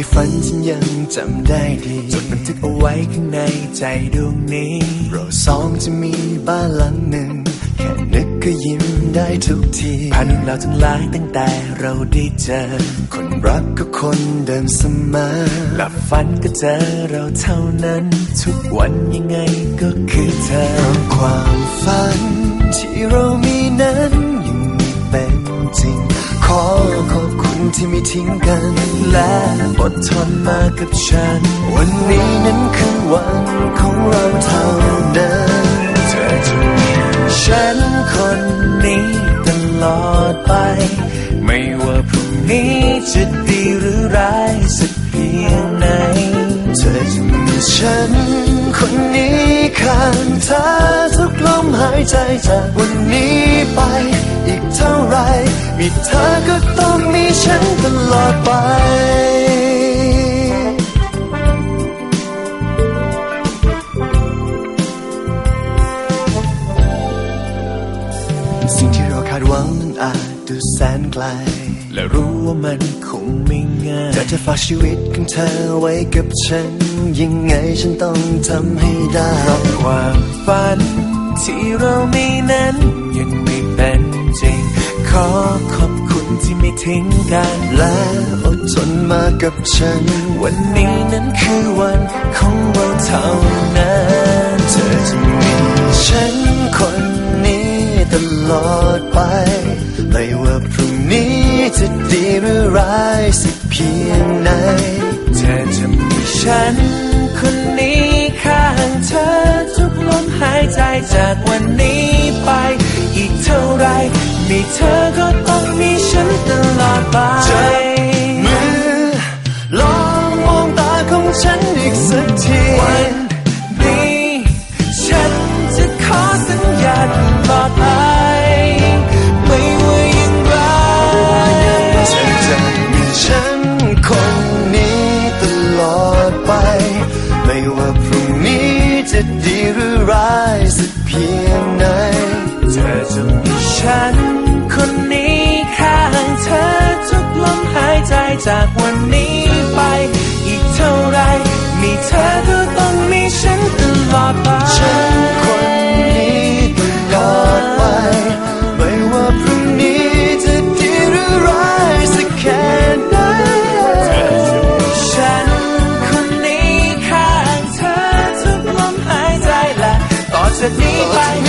ยฝันฉันยังจำได้ดีจดบันทึกเอาไว้ข้างในใจดวงนี้ เราสองจะมีบ้านหลังหนึ่ง แค่นึกก็ยิ้มได้ทุกทีผ่านเรื่องราทั้งหลายตั้งแต่เราได้เจอ คนรักก็คนเดิมเสมอหลับฝันก็เจอเราเท่านั้น ทุกวันยังไงก็คือเธอเพราะความฝันที่เรามีนั้น ที่ไม่ทิ้งกัน และอดทนมากับฉัน วันนี้นั้นคือวันของเราเท่านั้นเธอจะมีฉันคนนี้ตลอดไป ไม่ว่าพรุ่งนี้จะดีหรือร้ายสักเพียงไหนเธอจะมีฉันคนนี้ข้างเธอทุกลมหายใจจากวันนี้ สิ่งที่เราคาดหวังนั้นอาจดูแสนไกล และรู้ว่ามันคงไม่ง่ายแต่จะฝากชีวิตของเธอไว้กับฉัน ยังไงฉันต้องทำให้ได้เพราะความฝัน ที่เรามีนั้น ยังไม่เป็นจริง ขอขอบคุณที่ไม่ทิ้งกัน และอดทนมากับฉัน วันนี้นั้นคือวันของเราเท่านั้น เธอจะมี ร้ายสักเพียงไหน เธอจะมีฉันคนนี้ข้างเธอทุกลมหายใจจากวันนี้ไป อีกเท่าไร มีเธอก็ต้องมีฉันตลอด พรุ่งนี้จะดีหรือร้ายสักเพียงไหนเธอจะมีฉัน คนนี้ข้างเธอทุกลมหายใจจากวันนี้ไป อีกเท่าไร มีเธอก็ต้องมีฉันตลอดไป ข้าง